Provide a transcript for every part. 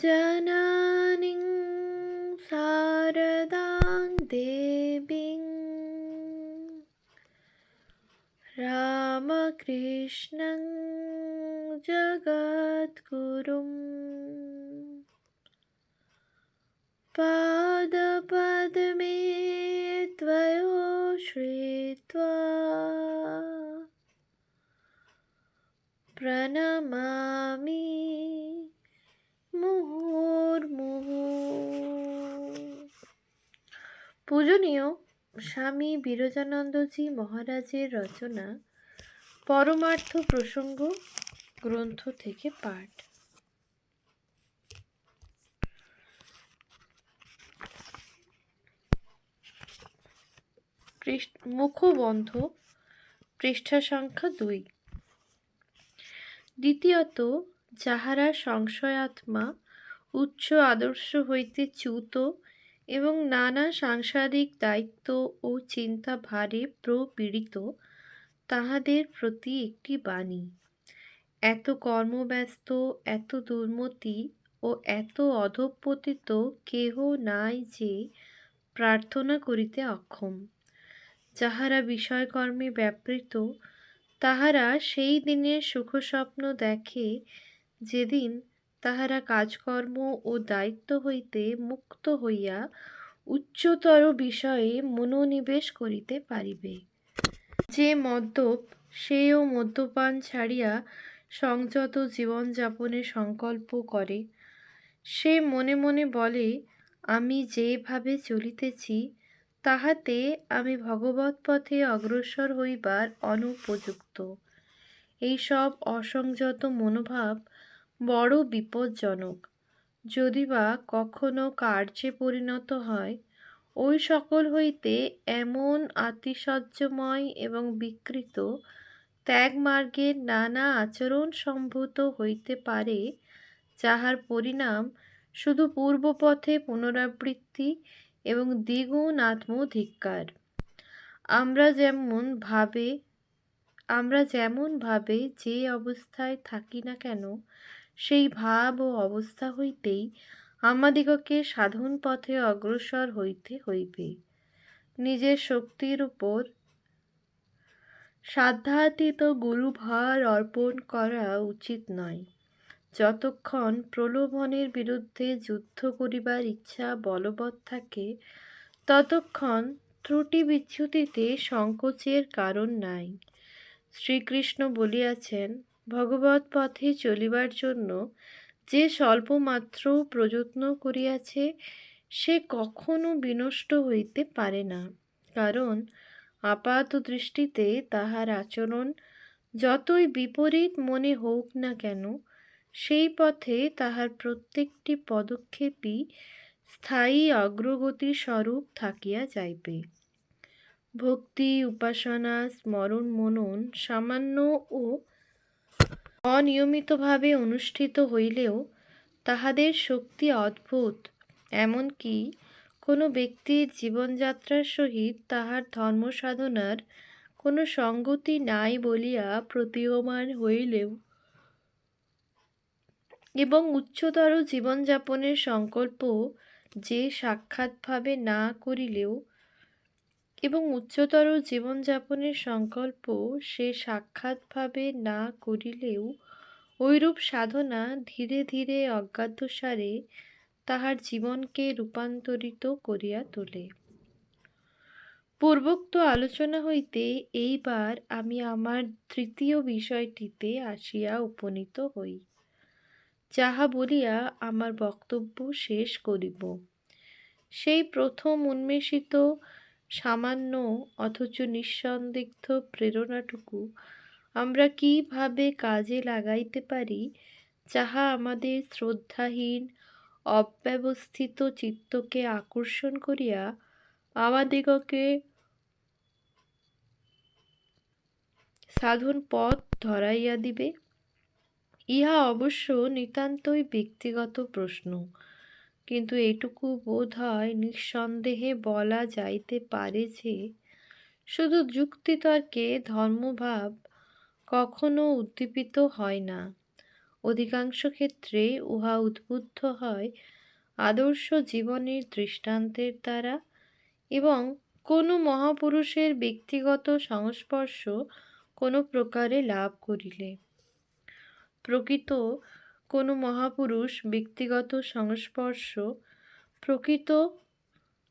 जनानिं शारदां देवीं। रामकृष्णं जगद्गुरुं। पादपद्मे त्वयो श्रीत्वा। प्रणमामि মুহুর্মুহু পূজনীয় স্বামী বিরজানন্দজি মহারাজের রচনা, পরমার্থ প্রসঙ্গ, গ্রন্থ থেকে পাঠ। মুখবন্ধ, পৃষ্ঠা সংখ্যা দুই। দ্বিতীয়ত যাহারা সংশয়াত্মা, উচ্চ আদর্শ হইতে চ্যুত এবং নানা সাংসারিক দায়িত্ব ও চিন্তা ভারে প্রপীড়িত, তাহাদের প্রতি একটি বাণী। এত কর্মব্যস্ত, এত দুর্মতি ও এত অধপতিত কেহ নাই যে প্রার্থনা করিতে অক্ষম। যাহারা বিষয়কর্মে ব্যাপৃত, তাহারা সেই দিনের সুখস্বপ্ন দেখে যেদিন তাহারা কাজকর্ম ও দায়িত্ব হইতে মুক্ত হইয়া উচ্চতর বিষয়ে মনোনিবেশ করিতে পারিবে। যে মদ্যপ, সেও মদ্যপান ছাড়িয়া সংযত জীবনযাপনের সংকল্প করে। সে মনে মনে বলে, আমি যেভাবে চলিতেছি, তাহাতে আমি ভগবৎ পথে অগ্রসর হইবার অনুপযুক্ত। এইসব অসংযত মনোভাব বড় বিপজ্জনক। যদি বা কখনো কার্যে পরিণত হয় ওই সকল হইতে এমন আতিশয্যময় এবং বিকৃত ত্যাগমার্গের নানা আচরণ সম্ভূত হইতে পারে, যাহার পরিণাম শুধু পূর্বপথে পুনরাবৃত্তি এবং দ্বিগুণ আত্মধিক্কার। আমরা যেমন ভাবে, আমরা যেমন ভাবে যে অবস্থায় থাকি না কেন সেই ভাব ও অবস্থা হইতেই আমাদিগকে সাধন পথে অগ্রসর হইতে হইবে। নিজের শক্তির উপর সাধ্যাতীত গুরুভার অর্পণ করা উচিত নয়। যতক্ষণ প্রলোভনের বিরুদ্ধে যুদ্ধ করিবার ইচ্ছা বলবৎ থাকে, ততক্ষণ ত্রুটি বিচ্যুতিতে সংকোচের কারণ নাই। শ্রীকৃষ্ণ বলিয়াছেন ভগবৎ পথে চলিবার জন্য যে স্বল্পমাত্র প্রযত্ন করিয়াছে, সে কখনো বিনষ্ট হইতে পারে না। কারণ আপাত দৃষ্টিতে তাহার আচরণ যতই বিপরীত মনে হোক না কেন, সেই পথে তাহার প্রত্যেকটি পদক্ষেপই স্থায়ী অগ্রগতি স্বরূপ থাকিয়া যাইবে। ভক্তি, উপাসনা, স্মরণ, মনন সামান্য ও অনিয়মিতভাবে অনুষ্ঠিত হইলেও তাহাদের শক্তি অদ্ভুত, এমনকি কোনো ব্যক্তির জীবনযাত্রার সহিত তাহার ধর্মসাধনার কোনো সঙ্গতি নাই বলিয়া প্রতীয়মান হইলেও এবং উচ্চতর জীবনযাপনের সংকল্প যে সাক্ষাৎভাবে না করিলেও এবং উচ্চতর জীবনযাপনের সংকল্প সে সাক্ষাৎভাবে না করিলেও ঐরূপ সাধনা ধীরে ধীরে অজ্ঞাতসারে তাহার জীবনকে রূপান্তরিত করিয়া তোলে। পূর্বোক্ত আলোচনা হইতে এইবার আমি আমার তৃতীয় বিষয়টিতে আসিয়া উপনীত হই, যাহা বলিয়া আমার বক্তব্য শেষ করিব। সেই প্রথম উন্মেষিত সামান্য অথচ নিঃসন্দিগ্ধ প্রেরণাটুকু আমরা কীভাবে কাজে লাগাইতে পারি যাহা আমাদের শ্রদ্ধাহীন, অব্যবস্থিত চিত্তকে আকর্ষণ করিয়া আমাদিগকে সাধন পথ ধরাইয়া দিবে? ইহা অবশ্য নিতান্তই ব্যক্তিগত প্রশ্ন। কিন্তু এটুকু বোধ হয় নিঃসন্দেহে বলা যাইতে পারে যে, শুধু যুক্তিতর্কে ধর্মভাব কখনো উদ্দীপিত হয় না। অধিকাংশ ক্ষেত্রে উহা উদ্বুদ্ধ হয় আদর্শ জীবনের দৃষ্টান্তের দ্বারা এবং কোনো মহাপুরুষের ব্যক্তিগত সংস্পর্শ কোনো প্রকারে লাভ করিলে। প্রকৃত কোনো মহাপুরুষ ব্যক্তিগত সংস্পর্শ প্রকৃত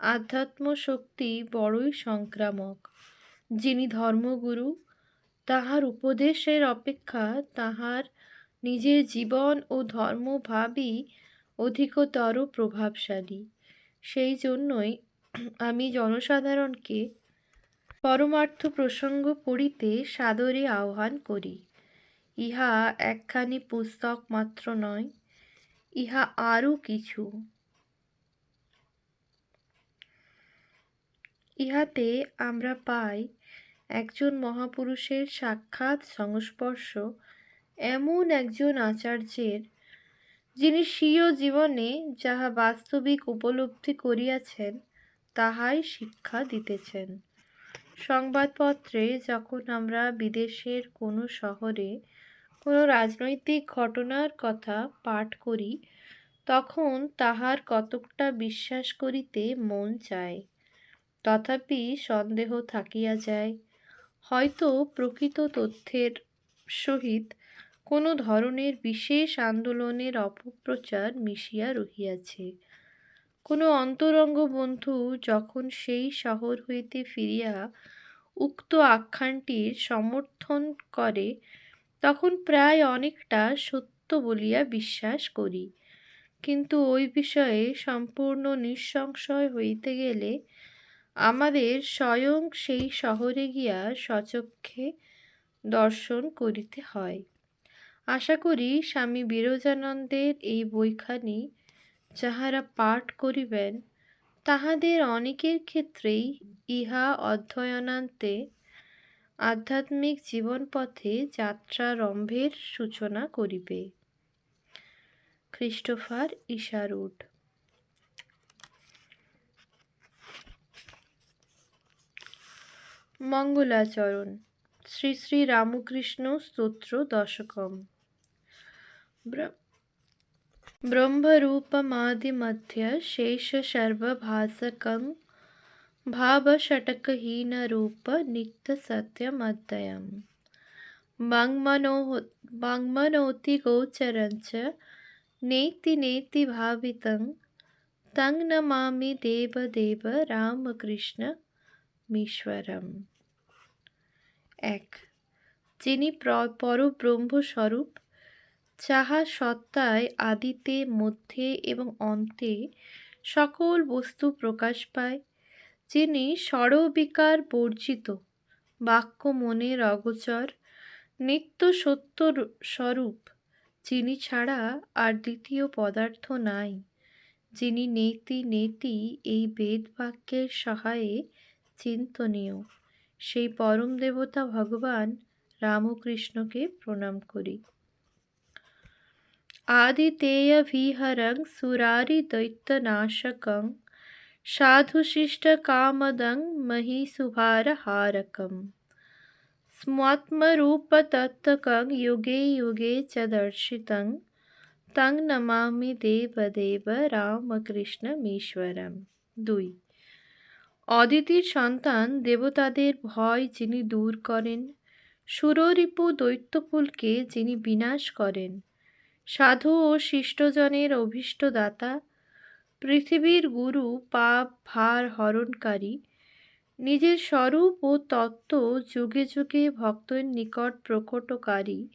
আধ্যাত্ম শক্তি বড়ই সংক্রামক। যিনি ধর্মগুরু, তাহার উপদেশের অপেক্ষা তাহার নিজের জীবন ও ধর্মভাবই অধিকতর প্রভাবশালী। সেই জন্যই আমি জনসাধারণকে পরমার্থ প্রসঙ্গ পড়িতে সাদরে আহ্বান করি। ইহা একখানি পুস্তক মাত্র নয়, ইহা আরও কিছু। ইহাতে আমরা পাই একজন মহাপুরুষের সাক্ষাৎ সংস্পর্শ এমন একজন আচার্যের, যিনি স্বীয় জীবনে যাহা বাস্তবিক উপলব্ধি করিয়াছেন, তাহাই শিক্ষা দিতেছেন। সংবাদপত্রে যখন আমরা বিদেশের কোনো শহরে কোনো রাজনৈতিক ঘটনার কথা পাঠ করি, তখন তাহার কতকটা বিশ্বাস করিতে মন চায়। তথাপি সন্দেহ থাকিয়া যায়। হয়তো প্রকৃত তথ্যের সহিত কোনো ধরনের বিশেষ আন্দোলনের অপপ্রচার মিশিয়া রহিয়াছে। কোনো অন্তরঙ্গ বন্ধু যখন সেই শহর হইতে ফিরিয়া উক্ত আখ্যানটির সমর্থন করে তখন প্রায় অনেকটা সত্য বলিয়া বিশ্বাস করি। কিন্তু ওই বিষয়ে সম্পূর্ণ নিঃসংশয় হইতে গেলে আমাদের স্বয়ং সেই শহরে গিয়া সচক্ষে দর্শন করিতে হয়। আশা করি স্বামী বিরজানন্দের এই বইখানি যাহারা পাঠ করিবেন, তাহাদের অনেকের ক্ষেত্রেই ইহা অধ্যয়নান্তে আধ্যাত্মিক জীবনপথে যাত্রারম্ভের সূচনা করিবে। ক্রিস্টোফার ইশারুড মঙ্গলাচরণ। শ্রী শ্রী রামকৃষ্ণ স্তোত্র দশকম। ব্রহ্মরূপমাদিমধ্য শেষ সর্বভাষকম नित्यसत्यमद्वयम् वाङ्मनो वाङ्मनोतिगोचरञ्च नेति नेति भावितं तं नमामि देवदेव রামকৃষ্ণমীশ্বরম এক যিনি পরব্রহ্মস্বরূপ যাহা সত্তায় আদিতে মধ্যে এবং অন্তে সকল বস্তু প্রকাশ পায় যিনি স্বরবিকার বর্জিত বাক্য মনের অগোচর নিত্য সত্য স্বরূপ যিনি ছাড়া আর দ্বিতীয় পদার্থ নাই যিনি নেতি নেতি এই বেদ বাক্যের সহায়ে চিন্তনীয় সেই পরম দেবতা ভগবান রামকৃষ্ণকে প্রণাম করি आदितेयविहरं सुरारिदैत्यनाशकं साधुशिष्टकामदं महिसुभारहारकं स्मात्मरूपतत्त्वकं युगे युगे च दर्शितं তং নমামি দেবদেব রামকৃষ্ণমীশ্বরম দুই অদিতির সন্তান দেবতাদের ভয় যিনি দূর করেন সুররিপু দৈত্যকুলকে যিনি বিনাশ করেন সাধু ও শিষ্টজনের অভীষ্টদাতা পৃথিবীর গুরু পাপ ভার হরণকারী, নিজের স্বরূপ ও তত্ত্ব যুগে যুগে ভক্তের নিকট প্রকটকারী,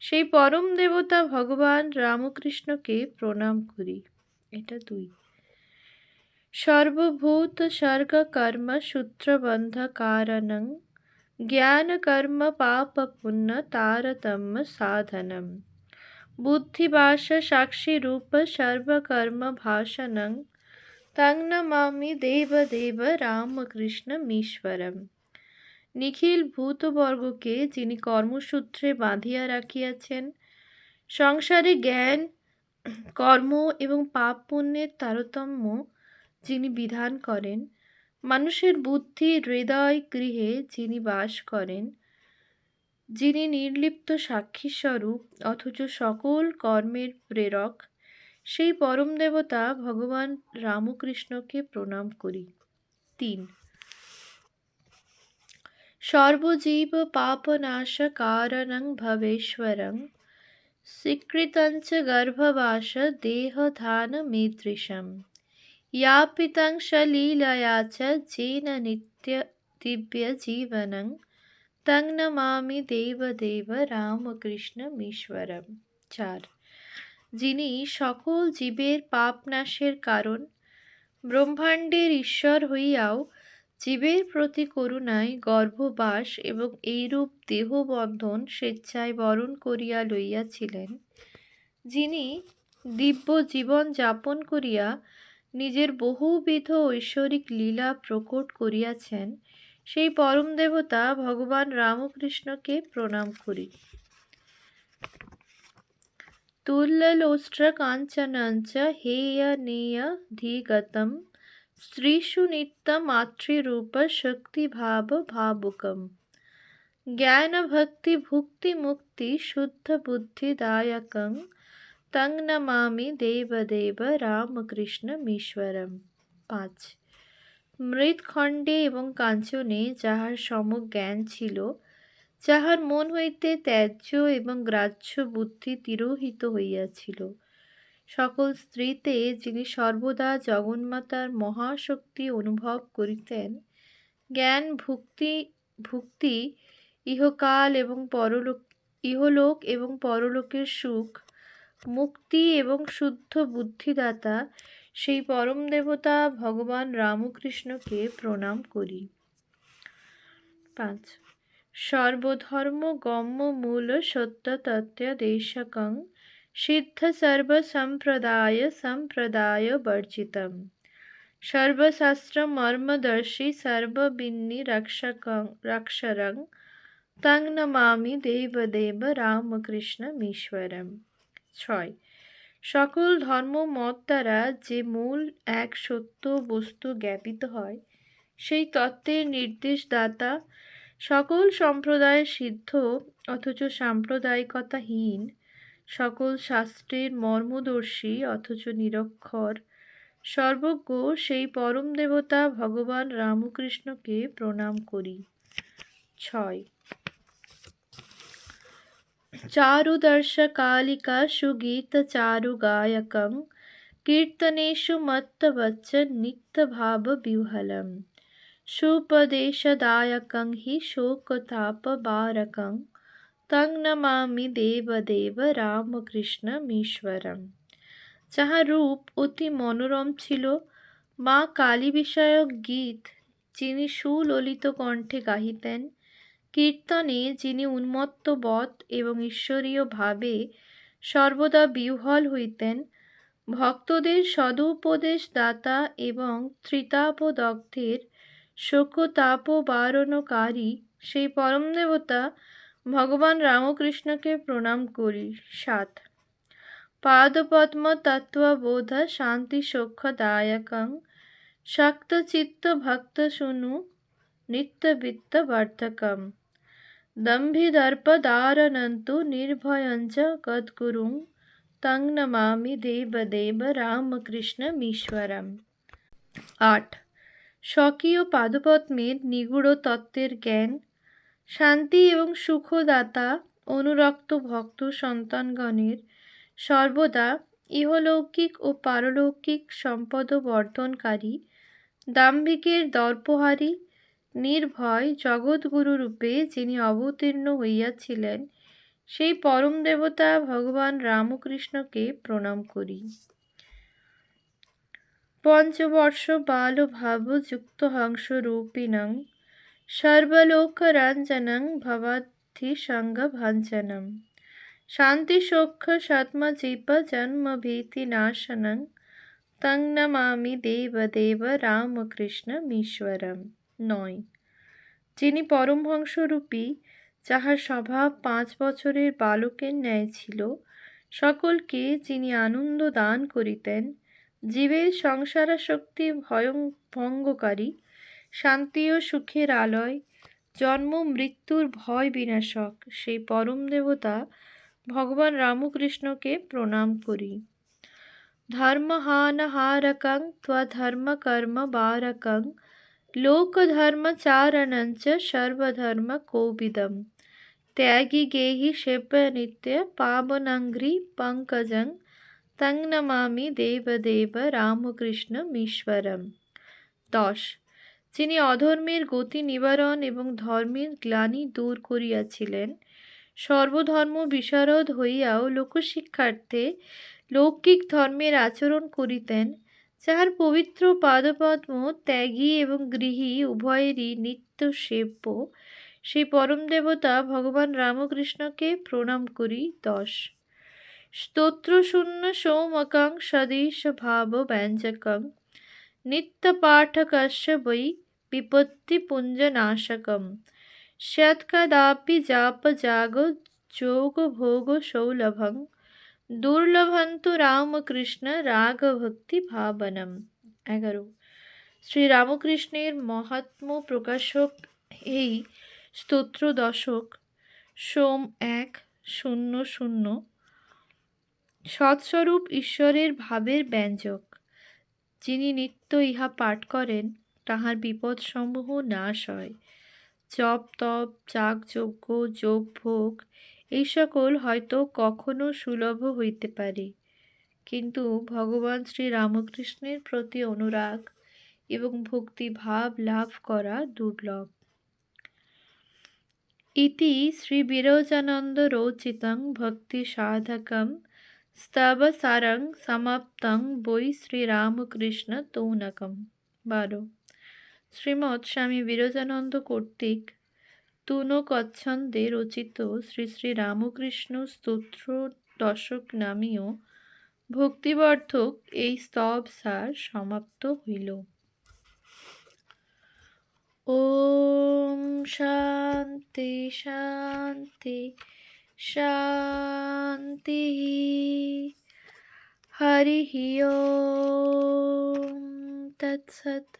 সেই পরম দেবতা ভগবান রামকৃষ্ণকে প্রণাম করি। এটা দুই। সর্বভূত স্বর্গ কর্ম সূত্রবন্ধ কারণং, জ্ঞান কর্ম পাপ পুণ্য তারতম্য সাধনম। সাক্ষীরূপ সর্বকর্মভাষণং তং নমামি দেবদেব রামকৃষ্ণমীশ্বরম নিখিল ভূতবর্গকে যিনি কর্মসূত্রে বাঁধিয়া রাখিয়াছেন সংসারে জ্ঞান কর্ম এবং পাপ পুণ্যের তারতম্য যিনি বিধান করেন মানুষের বুদ্ধি হৃদয় গৃহে যিনি বাস করেন যিনি নির্লিপ্ত সাক্ষীস্বরূপ অথচ সকল কর্মের প্রেরক সেই পরম দেবতা ভগবান রামকৃষ্ণকে প্রণাম করি তিন সর্বজীব পাপনাশ কারণং ভবেশ্বরং স্বীকৃতঞ্চ গর্ভবাস দেহধান মীদৃশম यापितं सलीलया च जेन नित्य दिव्यजीवनं તંગ નમામિ દેવ દેવ রামকৃষ্ণ মিশ্বরম চার যিনি সকল জীবের পাপ নাশের কারণ, ব্রহ্মাণ্ডের ঈশ্বর হইয়াও জীবের প্রতি করুণায় গর্ভবাস এবং এইরূপ দেহবন্ধন স্বেচ্ছায় বরণ করিয়া লইয়াছিলেন। যিনি দিব্য জীবন যাপন করিয়া নিজের বহুবিধ ঐশ্বরিক লীলা প্রকট করিয়াছেন সেই পরম দেবতা ভগবান রামকৃষ্ণকে প্রণাম করি। তুল্যলোষ্ট্র কাঞ্চনঞ্চ হেয়নেয় ধীগতম, স্ত্রীষু নিত্যমাতৃরূপ শক্তিভাব ভাবুকম। জ্ঞান ভক্তি ভুক্তি মুক্তি শুদ্ধ বুদ্ধিদায়কং তং নমামি দেবদেব রামকৃষ্ণমীশ্বরম। পাঁচ। মৃৎখণ্ডে এবং কাঞ্চনে যাহার সমজ্ঞান ছিল, যাহার মন হইতে ত্যায্য এবং গ্রাহ্য বুদ্ধি তিরোহিত হইয়াছিল। সকল স্ত্রীতে যিনি সর্বদা জগন্মাতার মহাশক্তি অনুভব করিতেন, জ্ঞান, ভুক্তি ভুক্তি, ইহকাল এবং পরলোক, ইহলোক এবং পরলোকের সুখ, মুক্তি এবং শুদ্ধ বুদ্ধিদাতা সেই পরম দেবতা ভগবান রামকৃষ্ণকে প্রণাম করি। পাঁচ। সর্বধর্ম গম্য মূল সত্য তত্ত্ব দেশকং সিদ্ধ সর্বসম্প্রদায় সম্প্রদায় বর্জিতম। সর্বশাস্ত্র মর্মদর্শী সর্ববিন্নি রক্ষকং রক্ষরং তং নমামি দেবদেব রামকৃষ্ণমীশ্বরম। ছয়। সকল ধর্ম মত দ্বারা যে মূল এক সত্য বস্তু জ্ঞাপিত হয়, সেই তত্ত্বের নির্দেশদাতা সকল সম্প্রদায় সিদ্ধ অথচ সাম্প্রদায়িকতাহীন, সকল শাস্ত্রের মর্মদর্শী অথচ নিরক্ষর। সর্বজ্ঞ সেই পরম দেবতা ভগবান রামকৃষ্ণকে প্রণাম করি। ছয় चारुदर्शकालिका सुगीतचारुगायकं कीर्तनेषु मत्तवच्च नित्यभावविह्वलं सुपदेशदायकं हि शोकतापबारकं तं নমামি দেবদেব রামকৃষ্ণমীশ্বরম যাহার রূপ অতি মনোরম ছিল মা কালী বিষয়ক গীত যিনি সুললিত কণ্ঠে গাহিতেন কীর্তনে যিনি উন্মত্ত বধ এবং ঈশ্বরীয় ভাবে সর্বদা বিহ্বল হইতেন, ভক্তদের সদুপদেশ দাতা এবং ত্রিতাপদগ্ধের শোকতাপ বারণকারী সেই পরম দেবতা ভগবান রামকৃষ্ণকে প্রণাম করি। সাত। পাদপদ্ম তত্ত্ববোধ শান্তি সৌখ্যদায়কং শক্তচিত্ত ভক্ত শুনু নিত্যবিত্ত নিত্যবিত্তবর্ধকম। দম্ভিদর্পদারনন্তু নির্ভয়ঞ্চ কদ্গুরুং তং নমামি দেবদেব রামকৃষ্ণমীশ্বরম আট স্বকীয় পাদপদ্মের নিগুড় তত্ত্বের জ্ঞান শান্তি এবং সুখদাতা অনুরক্ত ভক্ত সন্তানগণের সর্বদা ইহলৌকিক ও পারলৌকিক সম্পদ বর্ধনকারী দাম্ভিকের দর্পহারী নির্ভয় জগৎগুরু রূপে যিনি অবতীর্ণ হইয়াছিলেন, সেই পরম দেবতা ভগবান রামকৃষ্ণকে প্রণাম করি। পঞ্চবর্ষ বাল ভাব যুক্ত হংস রূপিণং সর্বলোকরঞ্জনং ভবাধি সঙ্গ ভাঞ্জনম শান্তি সৌখ্য সৎমজীব জন্ম ভীতি নাশনং। তং নমামি দেবদেব রামকৃষ্ণমীশ্বরম নয়। যিনি পরমহংসরূপী, যাহার স্বভাব পাঁচ বছরের বালকের ন্যায় ছিল, সকলকে যিনি আনন্দ দান করিতেন, জীবের সংসারাশক্তি ভয়ং ভঙ্গকারী, শান্তি ও সুখের আলয়, জন্ম, মৃত্যুর ভয় বিনাশক, সেই পরম দেবতা ভগবান রামকৃষ্ণকে প্রণাম করি। ধর্মহানহারকং ত্বধর্মকর্ম বারকং কোবিদম ত্যাগী গেহি সেব্য নিত্য পাবনঙ্ঘ্রি পঙ্কজং তং নমামি দেবদেব রামকৃষ্ণমীশ্বরম দশ যিনি অধর্মের গতি নিবারণ এবং ধর্মের গ্লানি দূর করিয়াছিলেন, সর্বধর্ম বিশারদ হইয়াও লোকশিক্ষার্থে লৌকিক ধর্মের আচরণ করিতেন যাহার পবিত্র পাদপদ্ম ত্যাগী এবং গৃহী উভয়েরই নিত্য সেব্য সেই পরম দেবতা ভগবান রামকৃষ্ণকে প্রণাম করি দশ। স্তোত্রশূন্য সৌমকং সদৃশ ভাব ব্যঞ্জকং নিত্যপাঠকস্য বৈ বিপত্তিপুঞ্জনাশকম স্যৎকদাপি জাপ জাগ যোগ ভোগ সৌলভং দুর্লভন্তু রামকৃষ্ণ রাগভক্তি ভাবনম এগারো শ্রী রামকৃষ্ণের মহাত্ম প্রকাশক এই স্তোত্র দশক সোম এক শূন্য শূন্য সৎস্বরূপ ঈশ্বরের ভাবের ব্যঞ্জক যিনি নিত্য ইহা পাঠ করেন তাহার বিপদসমূহ নাশ হয় জপ তপ যাগযজ্ঞ যোগ ভোগ এই সকল হয়তো কখনো সুলভ হইতে পারে। কিন্তু ভগবান শ্রী রামকৃষ্ণের প্রতি অনুরাগ এবং ভক্তি ভাব লাভ করা দুর্লভ। ইতি শ্রী বিরজানন্দ রচিতং ভক্তি সাধকম স্তবসারং সমাপ্তং বৈ শ্রীরামকৃষ্ণ তৌনকম। বারো। শ্রীমৎ স্বামী বিরজানন্দ কর্তৃক তুনকচ্ছন্দে রচিত শ্রী শ্রী রামকৃষ্ণ স্তোত্র দশক নামীয় ভক্তিবর্ধক এই স্তব সার সমাপ্ত হইল। ওম শান্তি শান্তি শান্তি। হরি ওম, তৎসৎ।